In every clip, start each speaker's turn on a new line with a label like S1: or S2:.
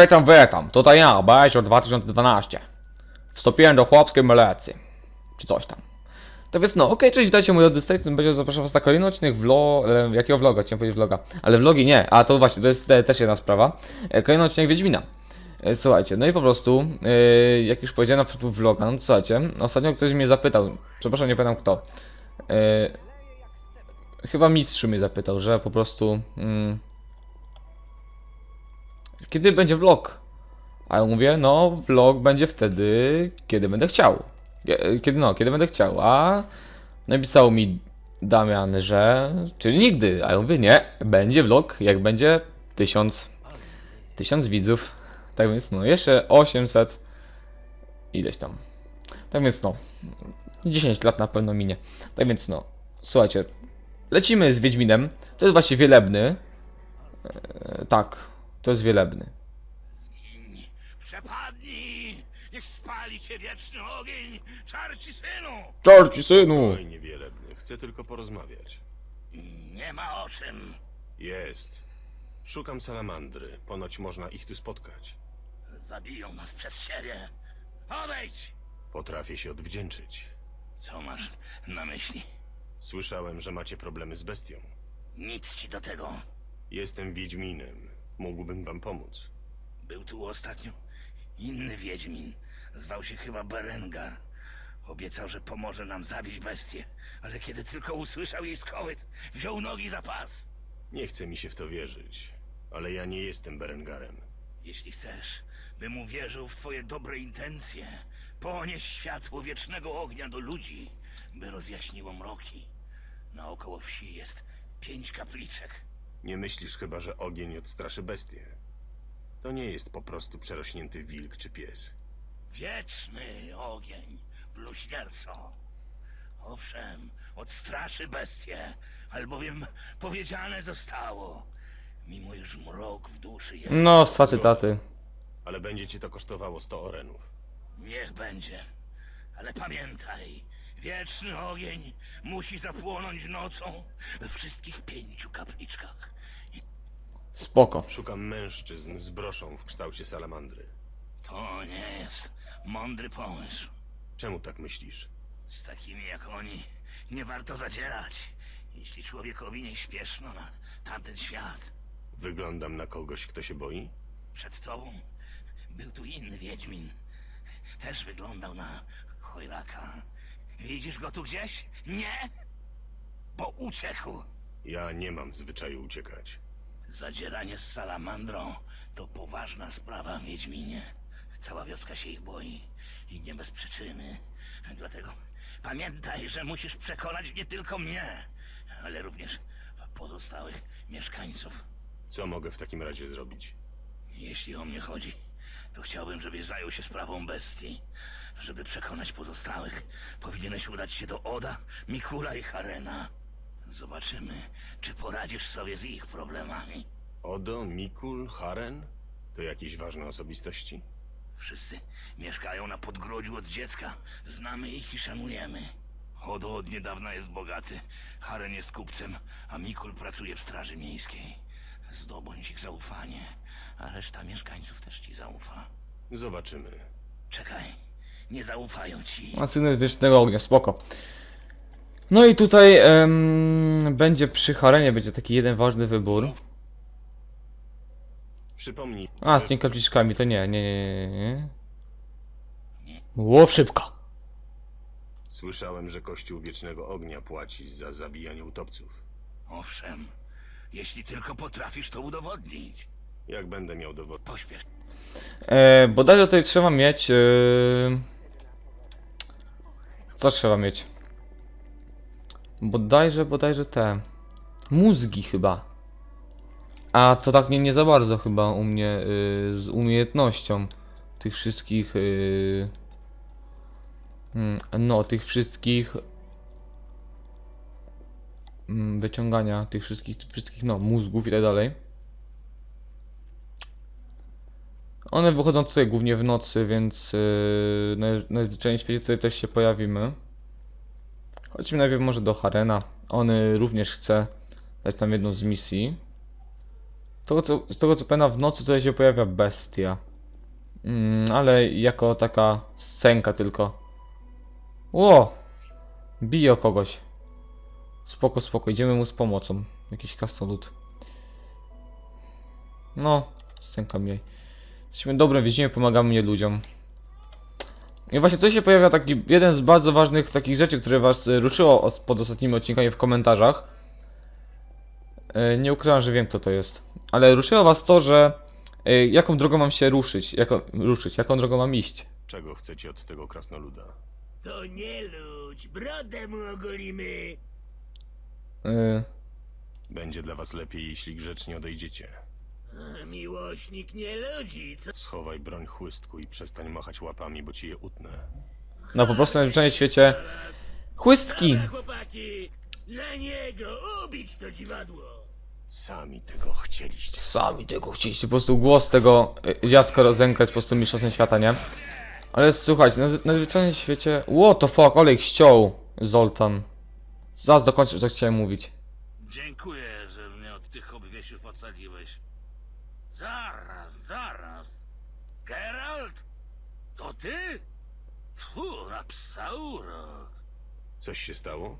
S1: Witam, witam. Tutaj ja, Bajor 2012. Wstąpiłem do chłopskiej milicji. Czy coś tam. Tak więc no, okej, cześć, witajcie moi drodzy, z tej strony będzie zapraszam was na kolejny odcinek vlog... E, jakiego vloga? Chciałem powiedzieć vloga. Ale vlogi nie, a to właśnie, to jest też jedna sprawa. E, kolejny odcinek Wiedźmina. E, słuchajcie, no i po prostu, e, jak już powiedziałem na początku vloga, no to słuchajcie, ostatnio ktoś mnie zapytał, przepraszam, nie pamiętam kto. E, chyba mistrz mnie zapytał, że po prostu... Mm, kiedy będzie vlog? A ja mówię, no vlog będzie wtedy, kiedy będę chciał. Kiedy no, kiedy będę chciał. A napisał mi Damian, że czyli nigdy. A ja mówię, nie, będzie vlog, jak będzie tysiąc, tysiąc widzów. Tak więc no, jeszcze 800 ileś tam. Tak więc no, 10 lat na pewno minie. Tak więc no, słuchajcie, lecimy z Wiedźminem. To jest właśnie wielebny. E, tak, to jest wielebny.
S2: Zgiń, przepadnij, niech spali cię wieczny ogień, czarci synu.
S1: Czarci synu!
S3: Oj, niewielebny. Chcę tylko porozmawiać.
S2: Nie ma o czym.
S3: Jest. Szukam salamandry. Ponoć można ich tu spotkać.
S2: Zabiją nas przez siebie. Odejdź!
S3: Potrafię się odwdzięczyć.
S2: Co masz na myśli?
S3: Słyszałem, że macie problemy z bestią.
S2: Nic ci do tego.
S3: Jestem Wiedźminem. Mógłbym wam pomóc.
S2: Był tu ostatnio inny wiedźmin. Zwał się chyba Berengar. Obiecał, że pomoże nam zabić bestię, ale kiedy tylko usłyszał jej skołyt, wziął nogi za pas.
S3: Nie chce mi się w to wierzyć, ale ja nie jestem Berengarem.
S2: Jeśli chcesz, bym uwierzył w twoje dobre intencje, ponieś światło wiecznego ognia do ludzi, by rozjaśniło mroki. Naokoło wsi jest pięć kapliczek.
S3: Nie myślisz chyba, że ogień odstraszy bestię? To nie jest po prostu przerośnięty wilk czy pies.
S2: Wieczny ogień, bluźnierco. Owszem, odstraszy bestię, albowiem powiedziane zostało, mimo iż mrok w duszy jest,
S1: No, staty taty.
S3: Ale będzie ci to kosztowało 100 orenów.
S2: niech będzie. Ale pamiętaj, wieczny ogień musi zapłonąć nocą we wszystkich pięciu kapliczkach.
S1: Spoko.
S3: Szukam mężczyzn z broszą w kształcie salamandry.
S2: To nie jest mądry pomysł.
S3: Czemu tak myślisz?
S2: Z takimi jak oni nie warto zadzierać, jeśli człowiekowi nie śpieszno na tamten świat.
S3: Wyglądam na kogoś, kto się boi?
S2: Przed tobą był tu inny Wiedźmin. Też wyglądał na chojraka. Widzisz go tu gdzieś? Nie? Bo uciekł.
S3: Ja nie mam zwyczaju uciekać.
S2: Zadzieranie z salamandrą to poważna sprawa, Wiedźminie. Cała wioska się ich boi i nie bez przyczyny. Dlatego pamiętaj, że musisz przekonać nie tylko mnie, ale również pozostałych mieszkańców.
S3: Co mogę w takim razie zrobić?
S2: Jeśli o mnie chodzi, to chciałbym, żebyś zajął się sprawą bestii. Żeby przekonać pozostałych, powinieneś udać się do Oda, Mikula i Harena. Zobaczymy, czy poradzisz sobie z ich problemami.
S3: Odo, Mikul, Haren? To jakieś ważne osobistości?
S2: Wszyscy mieszkają na podgrodziu od dziecka. Znamy ich i szanujemy. Odo od niedawna jest bogaty, Haren jest kupcem, a Mikul pracuje w straży miejskiej. Zdobądź ich zaufanie, a reszta mieszkańców też ci zaufa.
S3: Zobaczymy.
S2: Czekaj, nie zaufają ci.
S1: A syny wiecznego ognia, spoko. No i tutaj em, będzie przy Harenie będzie taki jeden ważny wybór.
S3: Przypomnij.
S1: A, z tymi kapliczkami to nie, nie, nie, nie, nie. Łow szybko.
S3: Słyszałem, że Kościół Wiecznego Ognia płaci za zabijanie utopców.
S2: Owszem, jeśli tylko potrafisz to udowodnić.
S3: Jak będę miał dowód?
S2: Pośpiesz.
S1: E, bodajże tutaj trzeba mieć... E, co trzeba mieć? Bodajże, bodajże te... Mózgi chyba. A to tak nie, nie za bardzo chyba u mnie y, z umiejętnością tych wszystkich... Y, mm, no, tych wszystkich... mm, Wyciągania tych wszystkich, wszystkich no, mózgów i tak dalej. One wychodzą tutaj głównie w nocy, więc yy, naj- najzwyczajniej w świecie tutaj też się pojawimy. Chodźmy najpierw może do Harena. On y, również chce dać tam jedną z misji. To, co, z tego co pamiętam, w nocy tutaj się pojawia bestia. Mm, ale jako taka scenka tylko. Ło! Bije kogoś. Spoko, spoko, idziemy mu z pomocą. Jakiś kastolut. No, scenka mniej. Jesteśmy dobrym więźniem, pomagamy nie ludziom. I właśnie tutaj się pojawia taki jeden z bardzo ważnych takich rzeczy, które was y, ruszyło pod ostatnimi odcinkami w komentarzach. Y, Nie ukrywam, że wiem kto to jest. Ale ruszyło was to, że y, jaką drogą mam się ruszyć, jako, ruszyć, jaką drogą mam iść.
S3: Czego chcecie od tego krasnoluda?
S2: To nie ludź, brodę mu ogolimy.
S1: Y,
S3: Będzie dla was lepiej, jeśli grzecznie odejdziecie.
S2: A, Miłośnik nie ludzi, co?
S3: Schowaj broń chłystku i przestań machać łapami, bo ci je utnę.
S1: No po prostu na zwyczajnym świecie chłystki!
S2: Chłopaki, na niego ubić to dziwadło.
S3: Sami tego chcieliście.
S1: Sami tego chcieliście, po prostu głos tego y, dziadka Rozenka jest po prostu mistrzostwem świata, nie? Ale słuchajcie, na, na zwyczajnym świecie... What the fuck, olej ściął Zoltan. Zaraz dokończę, co chciałem mówić.
S4: Dziękuję, że mnie od tych obwiesiów ocaliłeś. Zaraz, zaraz. Geralt? To ty? Tu, na psa urok.
S3: Coś się stało?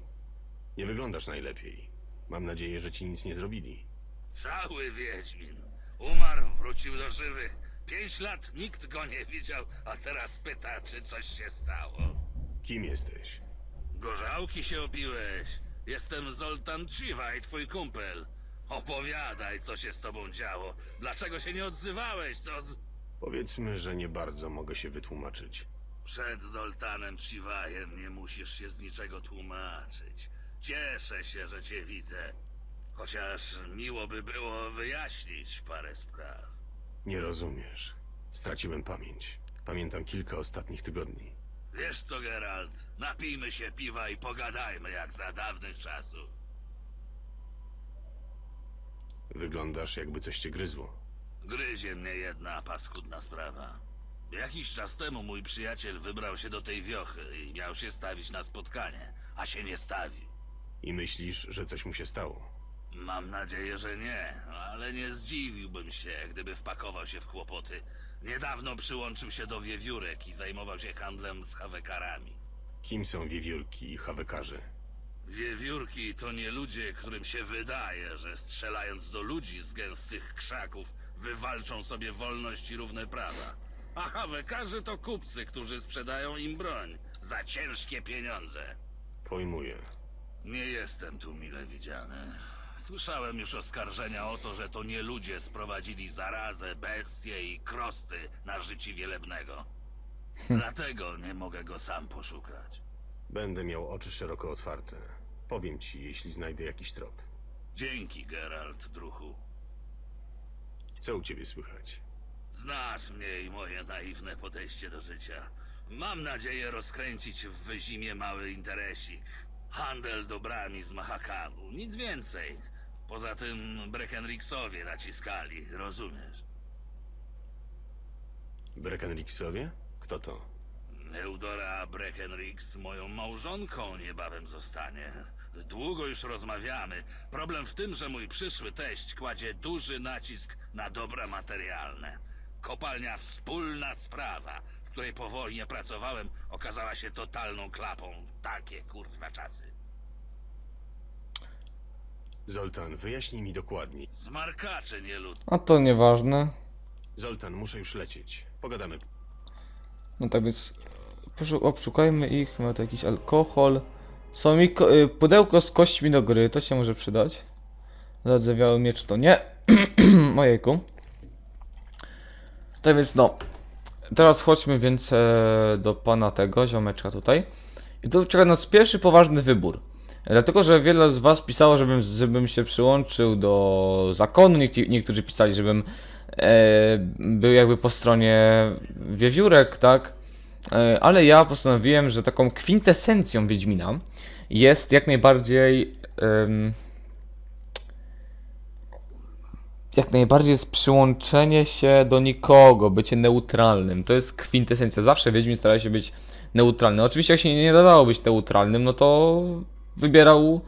S3: Nie wyglądasz najlepiej. Mam nadzieję, że ci nic nie zrobili.
S4: Cały Wiedźmin. Umarł, wrócił do żywych. Pięć lat nikt go nie widział, a teraz pyta, czy coś się stało.
S3: Kim jesteś?
S4: Gorzałki się opiłeś. Jestem Zoltan Chivaj, twój kumpel. Opowiadaj, co się z tobą działo. Dlaczego się nie odzywałeś? Co z...
S3: Powiedzmy, że nie bardzo mogę się wytłumaczyć.
S4: Przed Zoltanem Chiwajem nie musisz się z niczego tłumaczyć. Cieszę się, że cię widzę. Chociaż miło by było wyjaśnić parę spraw.
S3: Nie rozumiesz. Straciłem pamięć. Pamiętam kilka ostatnich tygodni.
S4: Wiesz co, Geralt? Napijmy się piwa i pogadajmy jak za dawnych czasów.
S3: Wyglądasz, jakby coś cię gryzło.
S4: Gryzie mnie jedna paskudna sprawa. Jakiś czas temu mój przyjaciel wybrał się do tej wiochy i miał się stawić na spotkanie, a się nie stawił.
S3: I myślisz, że coś mu się stało.
S4: Mam nadzieję, że nie, ale nie zdziwiłbym się, gdyby wpakował się w kłopoty. Niedawno przyłączył się do wiewiórek i zajmował się handlem z hawekarami.
S3: Kim są wiewiórki i hawekarze?
S4: Wiewiórki to nie ludzie, którym się wydaje, że strzelając do ludzi z gęstych krzaków wywalczą sobie wolność i równe prawa. A hawekarze to kupcy, którzy sprzedają im broń za ciężkie pieniądze.
S3: Pojmuję.
S4: Nie jestem tu mile widziany. Słyszałem już oskarżenia o to, że to nie ludzie sprowadzili zarazę, bestie i krosty na życie wielebnego. Dlatego nie mogę go sam poszukać.
S3: Będę miał oczy szeroko otwarte. Powiem ci, jeśli znajdę jakiś trop.
S4: Dzięki, Geralt, druhu.
S3: Co u ciebie słychać?
S4: Znasz mnie i moje naiwne podejście do życia. Mam nadzieję rozkręcić w wyzimie mały interesik. Handel dobrami z Mahakanu, nic więcej. Poza tym Breckenrixowie naciskali, rozumiesz?
S3: Breckenrixowie? Kto to?
S4: Eudora Breckenrix moją małżonką niebawem zostanie. Długo już rozmawiamy. Problem w tym, że mój przyszły teść kładzie duży nacisk na dobra materialne. Kopalnia Wspólna Sprawa, w której po wojnie pracowałem, okazała się totalną klapą. Takie kurwa czasy.
S3: Zoltan, wyjaśnij mi dokładniej.
S4: Zmarkacze nie lud.
S1: A to nieważne.
S3: Zoltan, muszę już lecieć. Pogadamy.
S1: No tak więc poszu- obszukajmy ich, ma to jakiś alkohol. Są mi y, pudełko z kośćmi do gry, to się może przydać. Zadzewiały miecz to nie. Ojejku. Tak więc no. Teraz chodźmy więc e, do pana tego, ziomeczka tutaj. I tu czeka nas pierwszy poważny wybór. Dlatego, że wiele z was pisało, żebym, żebym się przyłączył do zakonu, Niektórzy- niektórzy pisali, żebym e, był jakby po stronie wiewiórek, tak? E, ale ja postanowiłem, że taką kwintesencją Wiedźmina jest jak najbardziej. em, jak najbardziej jest przyłączenie się do nikogo, bycie neutralnym. To jest kwintesencja. Zawsze Wiedźmin stara się być neutralny. Oczywiście, jak się nie dawało być neutralnym, no to wybierał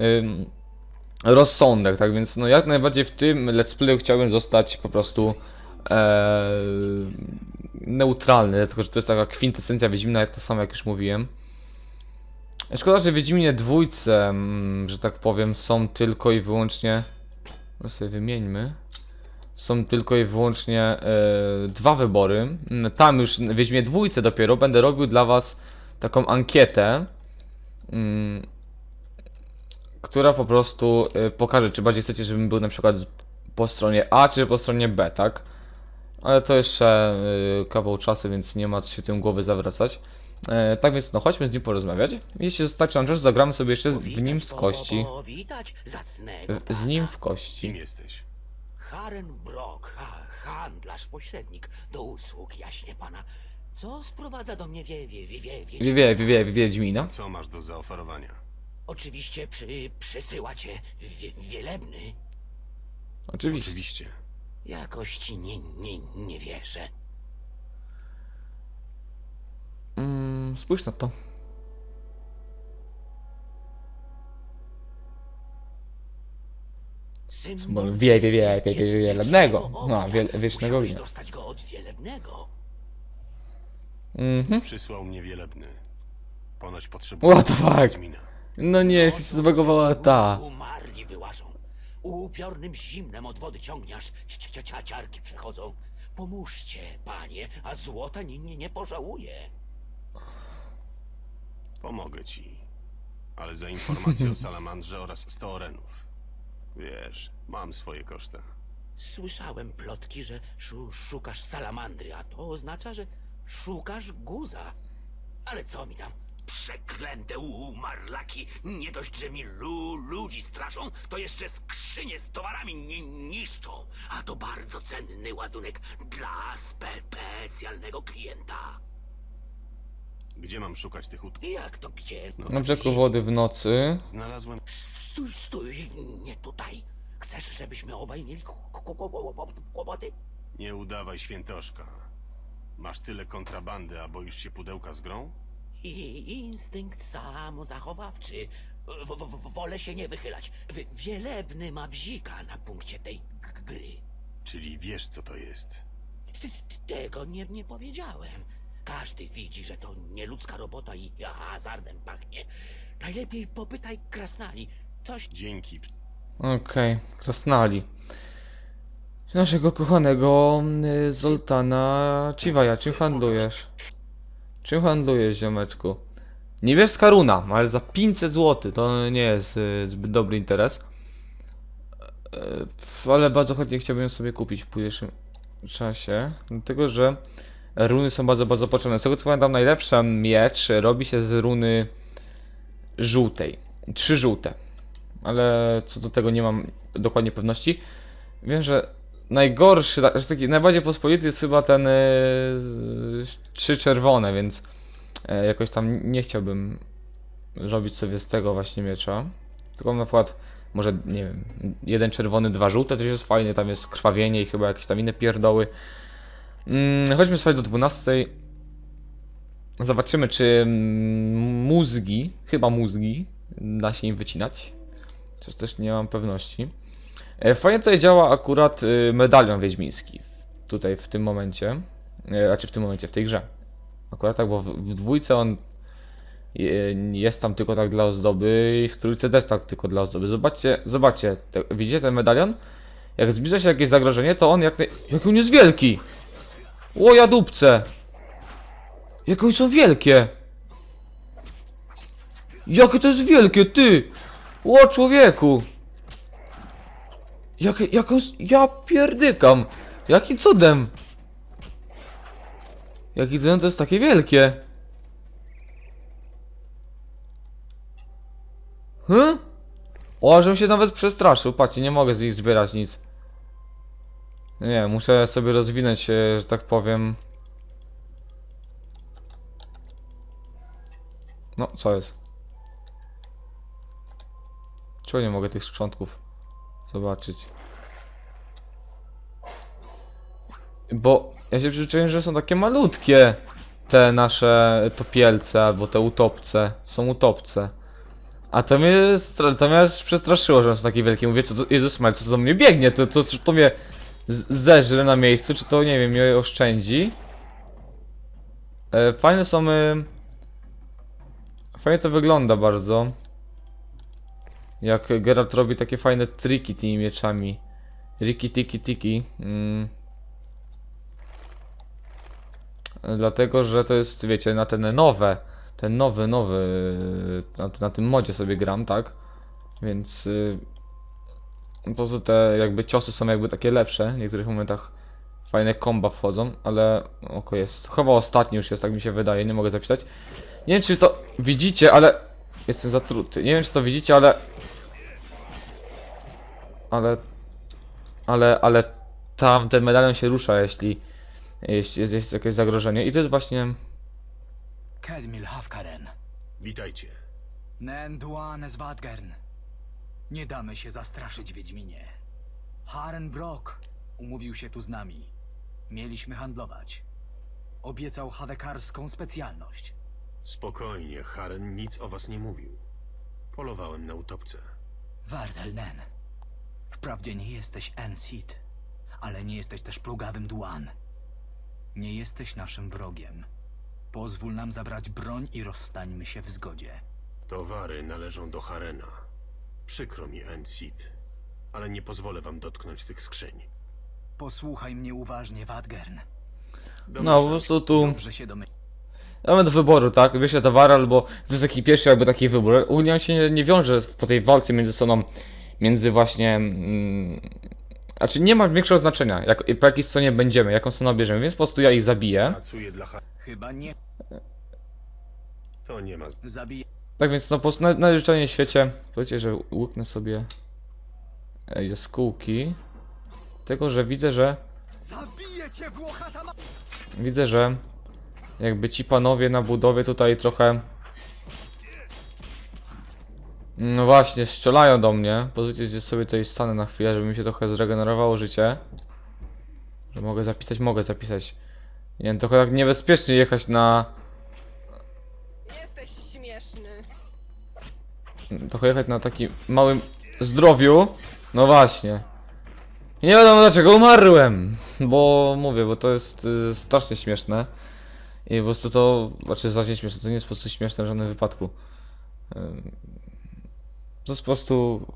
S1: ym, rozsądek, tak więc no jak najbardziej w tym let's playu chciałbym zostać po prostu e, neutralny, tylko że to jest taka kwintesencja Wiedźmina, to samo jak już mówiłem. Szkoda, że Wiedźminie dwójce, mm, że tak powiem, są tylko i wyłącznie, może sobie wymieńmy, są tylko i wyłącznie e, dwa wybory. Tam już w Wiedźmie dwójce dopiero będę robił dla was taką ankietę, mm, która po prostu y, pokaże, czy bardziej chcecie, żebym był na przykład po stronie A, czy po stronie B, tak? Ale to jeszcze y, kawał czasu, więc nie ma co się tym głowy zawracać. E, tak więc, no chodźmy z nim porozmawiać. Jeśli zostać czas, zagramy sobie jeszcze z- w nim z kości. W, z nim w
S3: Kim
S1: kości.
S3: jesteś?
S5: Haren Brock, ha, handlarz, pośrednik, do usług jaśnie pana. Co sprowadza do mnie wie, wie, wie, wie, Wie,
S1: wie, wie, wie, Wiedźmina.
S3: Co masz do zaoferowania?
S5: Oczywiście przy, przysyła cię wie, wielebny.
S1: Oczywiście.
S3: Oczywiście.
S5: Jakoś ci nie, nie, nie wierzę.
S1: Mm, spójrz na to.
S5: Symbol
S1: Wie, wie, wie, wie, wie, wie, wielebnego.
S5: wiecznego
S1: No, wie, wiecznego ognia.
S5: dostać go od wielebnego.
S1: Mhm.
S3: Przysłał mnie wielebny. Ponoć potrzebuje
S1: What the fuck?
S3: Wiedźmina.
S1: No nie, jeszcze się zbagowała ta.
S5: Umarli wyłażą. Upiornym zimnem od wody ciągnie, aż ci- ci- ci- ciarki przechodzą. Pomóżcie, panie, a złota nie, nie, nie pożałuje.
S3: Pomogę ci. Ale za informacje o salamandrze oraz 100 orenów. Wiesz, mam swoje koszta.
S5: Słyszałem plotki, że szu, szukasz salamandry, a to oznacza, że szukasz guza. Ale co mi tam? Przeklęte umarlaki! Nie dość, że mi lu, ludzi straszą, to jeszcze skrzynie z towarami nie niszczą. A to bardzo cenny ładunek dla spe specjalnego klienta.
S3: Gdzie mam szukać tych utków?
S5: Jak to gdzie? No,
S1: Na brzegu wody w nocy.
S3: Znalazłem...
S5: Stój, stój, nie tutaj. Chcesz, żebyśmy obaj mieli kłopoty?
S3: Nie udawaj świętoszka. Masz tyle kontrabandy, a boisz się pudełka z grą?
S5: I instynkt samozachowawczy. W, w, wolę się nie wychylać. W, wielebny ma bzika na punkcie tej gry.
S3: Czyli wiesz, co to jest.
S5: T- Tego nie, nie powiedziałem. Każdy widzi, że to nieludzka robota i hazardem pachnie. Najlepiej popytaj krasnali. Coś
S3: Dzięki.
S1: Okej, krasnali. Naszego kochanego y, Zoltana Ciwaja, czym handlujesz? Czym handlujesz, ziomeczku? Niebieska runa, ale za 500 zł, to nie jest y, zbyt dobry interes. Pf, ale bardzo chętnie chciałbym ją sobie kupić w późniejszym czasie, dlatego że runy są bardzo, bardzo potrzebne. Z tego co pamiętam, najlepszy miecz robi się z runy żółtej. Trzy żółte ale co do tego nie mam dokładnie pewności. Wiem, że najgorszy, tak- taki najbardziej pospolity jest chyba ten yy, trzy czerwone, więc e, jakoś tam nie chciałbym robić sobie z tego właśnie miecza. Tylko na przykład może, nie wiem, jeden czerwony, dwa żółte, to jest fajny, tam jest krwawienie i chyba jakieś tam inne pierdoły. Mm, chodźmy sobie do 12. Zobaczymy, czy mm, mózgi, chyba mózgi, da się im wycinać. Chociaż też nie mam pewności. E, Fajnie tutaj działa akurat y, medalion wiedźmiński. Tutaj w tym momencie. E, Znaczy w tym momencie, w tej grze. Akurat tak, bo w, dwójce on je- jest tam tylko tak dla ozdoby i w trójce też tak tylko dla ozdoby. Zobaczcie, zobaczcie, te, widzicie ten medalion? Jak zbliża się jakieś zagrożenie, to on jak. Jaki on jest wielki! O ja dupce! Jakie oni są wielkie! Jakie to jest wielkie, ty! O człowieku! Jak on, ja pierdykam! Jakim cudem? Jaki cudem to jest takie wielkie? Hm? O, żebym się nawet przestraszył. Patrzcie, nie mogę z nich zbierać nic. Nie, muszę sobie rozwinąć, że tak powiem. No, co jest? Czemu nie mogę tych szczątków zobaczyć? Bo ja się przyzwyczaiłem, że są takie malutkie te nasze topielce albo te utopce. Są utopce. A to mnie, to mnie aż przestraszyło, że on są takie wielkie. Mówię, co to, Jezus co to do mnie biegnie? To, to, czy to mnie zeżre na miejscu, czy to, nie wiem, mnie oszczędzi? E, fajne są... E, fajnie to wygląda bardzo. Jak Geralt robi takie fajne triki tymi mieczami. Riki tiki tiki. Mm. Dlatego, że to jest, wiecie, na te nowe, ten nowy, nowy, na, na tym modzie sobie gram, tak? Więc y, po prostu te jakby ciosy są jakby takie lepsze, w niektórych momentach fajne komba wchodzą, ale oko jest, chyba ostatni już jest, tak mi się wydaje, nie mogę zapisać. Nie wiem, czy to widzicie, ale jestem zatruty. Nie wiem, czy to widzicie, ale ale ale, ale tam ten medalion się rusza, jeśli, jeśli jest, jest jakieś zagrożenie. I to jest właśnie.
S6: Kedmil Hafkaren.
S3: Witajcie.
S6: Nen Duan Swadgern. Nie damy się zastraszyć, Wiedźminie. Haren Brock umówił się tu z nami. Mieliśmy handlować. Obiecał hawekarską specjalność.
S3: Spokojnie, Haren nic o was nie mówił. Polowałem na utopce.
S6: Wardel Nen. Wprawdzie nie jesteś Ensit, ale nie jesteś też plugawym Duan. Nie jesteś naszym wrogiem. Pozwól nam zabrać broń i rozstańmy się w zgodzie.
S3: Towary należą do Harena. Przykro mi, Encid, ale nie pozwolę wam dotknąć tych skrzyń.
S6: Posłuchaj mnie uważnie, Wadgern.
S1: No, po prostu tu.
S6: Dobrze się domyśl.
S1: Mamy do wyboru, tak? Wyślę towar, albo to jest taki pierwszy jakby taki wybór. On się nie, nie wiąże po tej walce między sobą, między właśnie. Mm, znaczy nie ma większego znaczenia, jak, po jakiej stronie będziemy, jaką stronę bierzemy, więc po prostu ja ich zabiję.
S3: Dla.
S6: Chyba nie
S3: To nie ma... z-
S6: zabij.
S1: Tak więc no po prostu na, na życzenie świecie. Powiedzcie, że łyknę sobie e, jaskółki. Tego, że widzę, że.
S6: Zabiję cię, Włochata ma...
S1: Widzę, że jakby ci panowie na budowie tutaj trochę. No właśnie, strzelają do mnie. Pozwólcie, że sobie tutaj stanę na chwilę, żeby mi się trochę zregenerowało życie. Że mogę zapisać, mogę zapisać. Nie wiem, trochę tak niebezpiecznie jechać na.
S7: Jesteś śmieszny.
S1: Trochę jechać na takim małym zdrowiu. No właśnie. I nie wiadomo dlaczego umarłem. Bo mówię, bo to jest y, strasznie śmieszne. I po prostu to, znaczy strasznie śmieszne, to nie jest po prostu śmieszne w żadnym wypadku. To jest po prostu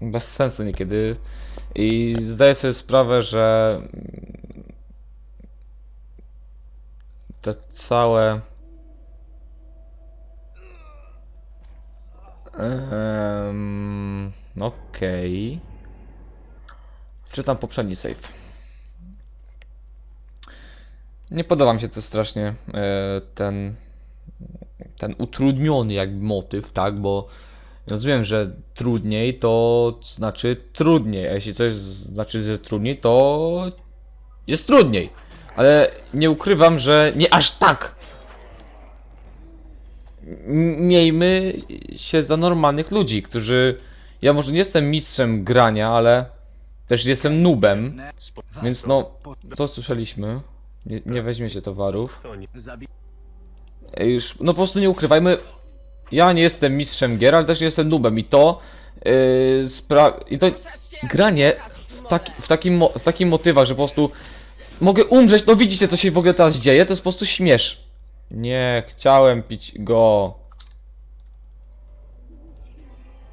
S1: bez sensu niekiedy. I zdaję sobie sprawę, że te całe Um, Okej. Czytam poprzedni save. Nie podoba mi się to strasznie e, ten ten utrudniony jakby motyw, tak, bo rozumiem, że trudniej to znaczy trudniej, a jeśli coś znaczy, że trudniej, to jest trudniej. Ale nie ukrywam, że nie aż tak miejmy się za normalnych ludzi, którzy. Ja może nie jestem mistrzem grania, ale też jestem nubem, więc no, to słyszeliśmy. Nie, nie weźmiecie towarów. Już, no po prostu nie ukrywajmy. Ja nie jestem mistrzem gier, ale też nie jestem nubem i to. Yy, spra- I to granie w, taki, w, takim w takim motywach, że po prostu mogę umrzeć, no widzicie co się w ogóle teraz dzieje, to jest po prostu śmiesz. Nie, chciałem pić go.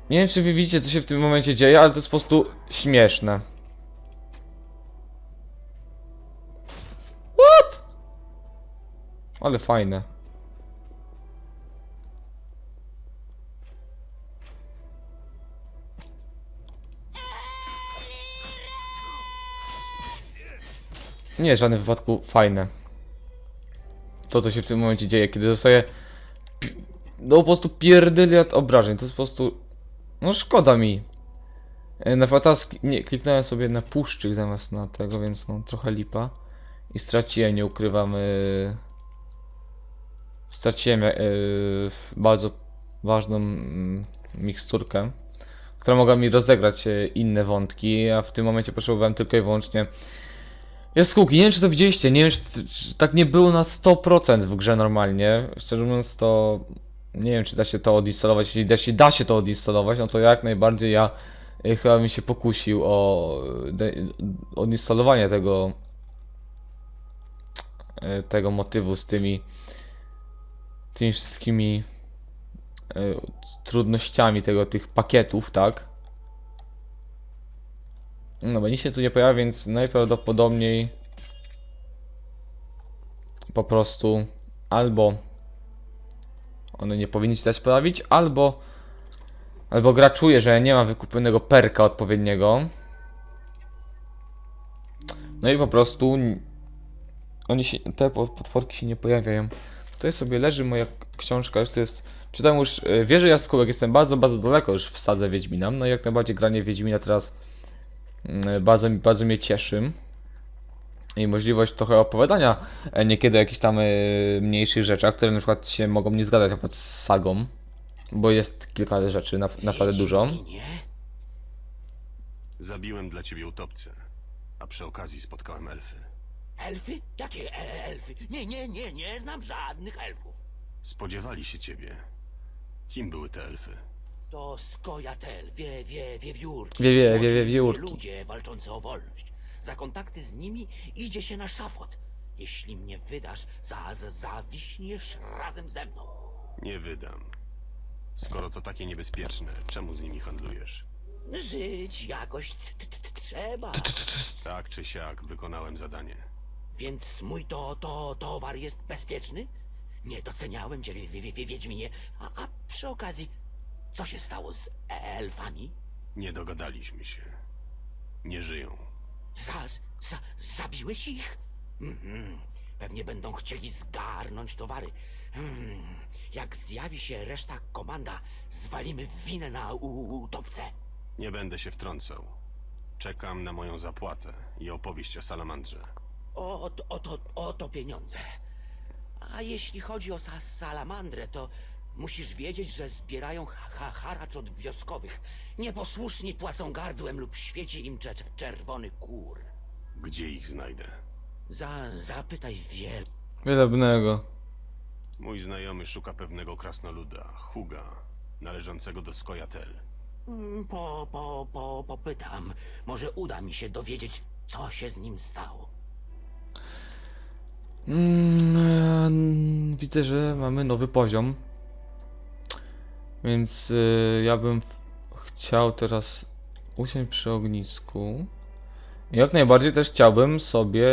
S1: Nie wiem czy wy widzicie co się w tym momencie dzieje, ale to jest po prostu śmieszne. What? Ale fajne. Nie, w żadnym wypadku fajne. To, co się w tym momencie dzieje, kiedy dostaję. No po prostu pierdyliard obrażeń. To jest po prostu. No szkoda mi. E, Na fatas nie, kliknąłem sobie na puszczyk zamiast na tego, więc no trochę lipa. I straciłem, nie ukrywam. Yy... Straciłem yy, bardzo ważną mm, miksturkę, która mogła mi rozegrać yy, inne wątki, a w tym momencie potrzebowałem tylko i wyłącznie Jaskółki, nie wiem czy to widzieliście, nie wiem czy, czy tak nie było na 100% w grze normalnie. Szczerze mówiąc to Nie wiem, czy da się to odinstalować. Jeśli da się, da się to odinstalować, no to jak najbardziej ja y, chyba bym się pokusił o odinstalowanie tego y, tego motywu z tymi tymi wszystkimi y, trudnościami tego, tych pakietów, tak? No, bo nic się tu nie pojawia, więc najprawdopodobniej po prostu albo one nie powinny się dać pojawić, albo albo gra czuje, że nie ma wykupionego perka odpowiedniego. No i po prostu oni się, te po- potworki się nie pojawiają. Tutaj sobie leży moja książka, już to jest, czytam już y, Wieże Jaskółek, jestem bardzo, bardzo daleko już w sadze Wiedźmina, no i jak najbardziej granie Wiedźmina teraz bardzo, mi- bardzo mnie cieszy i możliwość trochę opowiadania e, niekiedy o jakichś tam e, mniejszych rzeczach, które na przykład się mogą nie zgadzać na przykład z sagą, bo jest kilka rzeczy, na, naprawdę dużo.
S3: Zabiłem dla ciebie utopcę, a przy okazji spotkałem elfy.
S5: Elfy? Jakie e elfy? Nie, nie, nie, nie znam żadnych elfów.
S3: Spodziewali się ciebie. Kim były te elfy?
S5: To skojatel, wie, wie, wiewiórki.
S1: Wie, wie, wie, wie, wiewiórki.
S5: Ludzie walczący o wolność. Za kontakty z nimi idzie się na szafot. Jeśli mnie wydasz, za, za, zawiśniesz razem ze mną.
S3: Nie wydam. Skoro to takie niebezpieczne, czemu z nimi handlujesz?
S5: Żyć jakoś t- t- t- trzeba.
S3: Tak czy siak wykonałem zadanie.
S5: Więc mój to, to towar jest bezpieczny? Nie doceniałem cię, wie, wie, wie, Wiedźminie. A, a przy okazji, co się stało z elfami?
S3: Nie dogadaliśmy się. Nie żyją.
S5: Za, za, zabiłeś ich? Mhm. Pewnie będą chcieli zgarnąć towary. Hmm. Jak zjawi się reszta komanda, zwalimy winę na u- utopce.
S3: Nie będę się wtrącał. Czekam na moją zapłatę i opowieść o salamandrze.
S5: O, to- o, to, o to pieniądze. A jeśli chodzi o sa salamandrę, to musisz wiedzieć, że zbierają ha ha haracz od wioskowych. Nieposłuszni płacą gardłem lub świeci im cze cze czerwony kur.
S3: Gdzie ich znajdę?
S5: Za zapytaj wiel.
S1: Wielebnego.
S3: Mój znajomy szuka pewnego krasnoluda, Huga, należącego do Skojatel.
S5: Mm, Po, po, po, popytam. Może uda mi się dowiedzieć, co się z nim stało.
S1: Mm, e, widzę, że mamy nowy poziom. Więc y, ja bym chciał teraz usiąść przy ognisku. Jak najbardziej też chciałbym sobie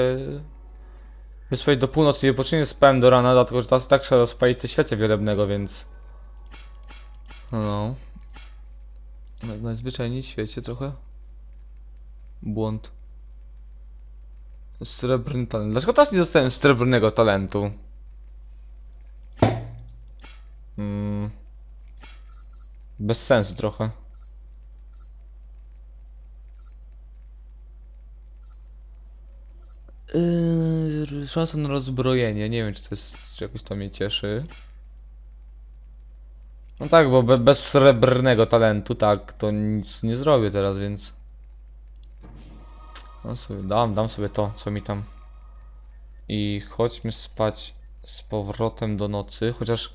S1: wyspać do północy. Nie poczynię spałem do rana, dlatego że teraz tak trzeba rozpalić te świece wielebnego, więc. No. Na- Najzwyczajniej świecie trochę. Błąd. Srebrny talent. Dlaczego teraz nie dostałem srebrnego talentu? Bez sensu trochę. Yy, szansa na rozbrojenie. Nie wiem, czy to jest. Czy jakoś to mnie cieszy. No tak, bo be, bez srebrnego talentu, tak, to nic nie zrobię teraz, więc. No sobie dam, dam sobie to, co mi tam. I chodźmy spać z powrotem do nocy, chociaż.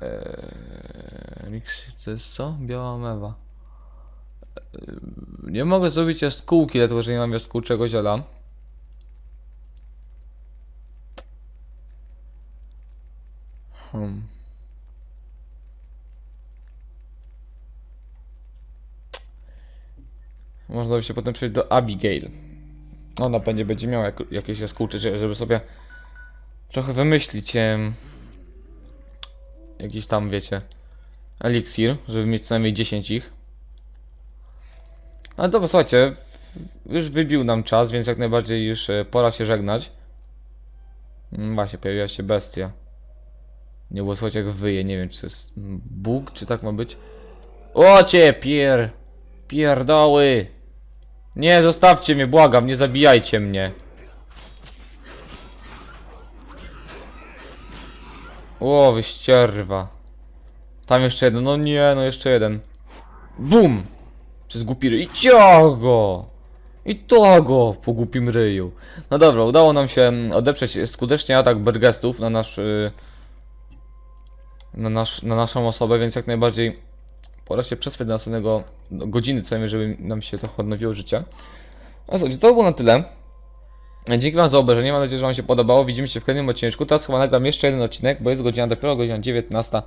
S1: Eee, Mix, to jest co? Biała mewa. Eee, nie mogę zrobić jaskółki, dlatego że nie mam jaskółczego ziela. Hmm. Można by się potem przejść do Abigail. Ona będzie, będzie miała jak, jakieś jaskółcze, że- żeby sobie trochę wymyślić jakiś tam, wiecie, eliksir, żeby mieć co najmniej 10 ich. Ale dobra, słuchajcie, już wybił nam czas, więc jak najbardziej już e, pora się żegnać. Mm, Właśnie, pojawiła się bestia. Nie było słychać jak wyje, nie wiem czy to jest Bóg, czy tak ma być. O cię, pier... Pierdoły! Nie, zostawcie mnie, błagam, nie zabijajcie mnie. O, wyścierwa. Tam jeszcze jeden, no nie, no jeszcze jeden. Bum! Przez głupi ryj. I ciago! I to go po głupim ryju. No dobra, udało nam się mm, odeprzeć skutecznie atak Bergestów na nasz... y, na, nasz, na naszą osobę, więc jak najbardziej pora się przesłać do następnego godziny co najmniej, żeby nam się to odnowiło życie. A słuchajcie, to było na tyle. Dzięki Wam za obejrzenie, mam nadzieję, że Wam się podobało. Widzimy się w kolejnym odcineczku. Teraz chyba nagram jeszcze jeden odcinek, bo jest godzina dopiero godzina 19.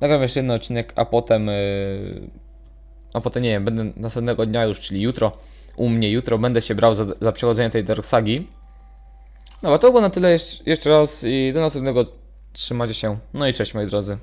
S1: Nagram jeszcze jeden odcinek, a potem. Yy... A potem nie wiem, będę następnego dnia już, czyli jutro. U mnie jutro będę się brał za, za przechodzenie tej Dark Sagi. No, a to było na tyle jeszcze, jeszcze raz i do następnego. Trzymajcie się. No i cześć moi drodzy.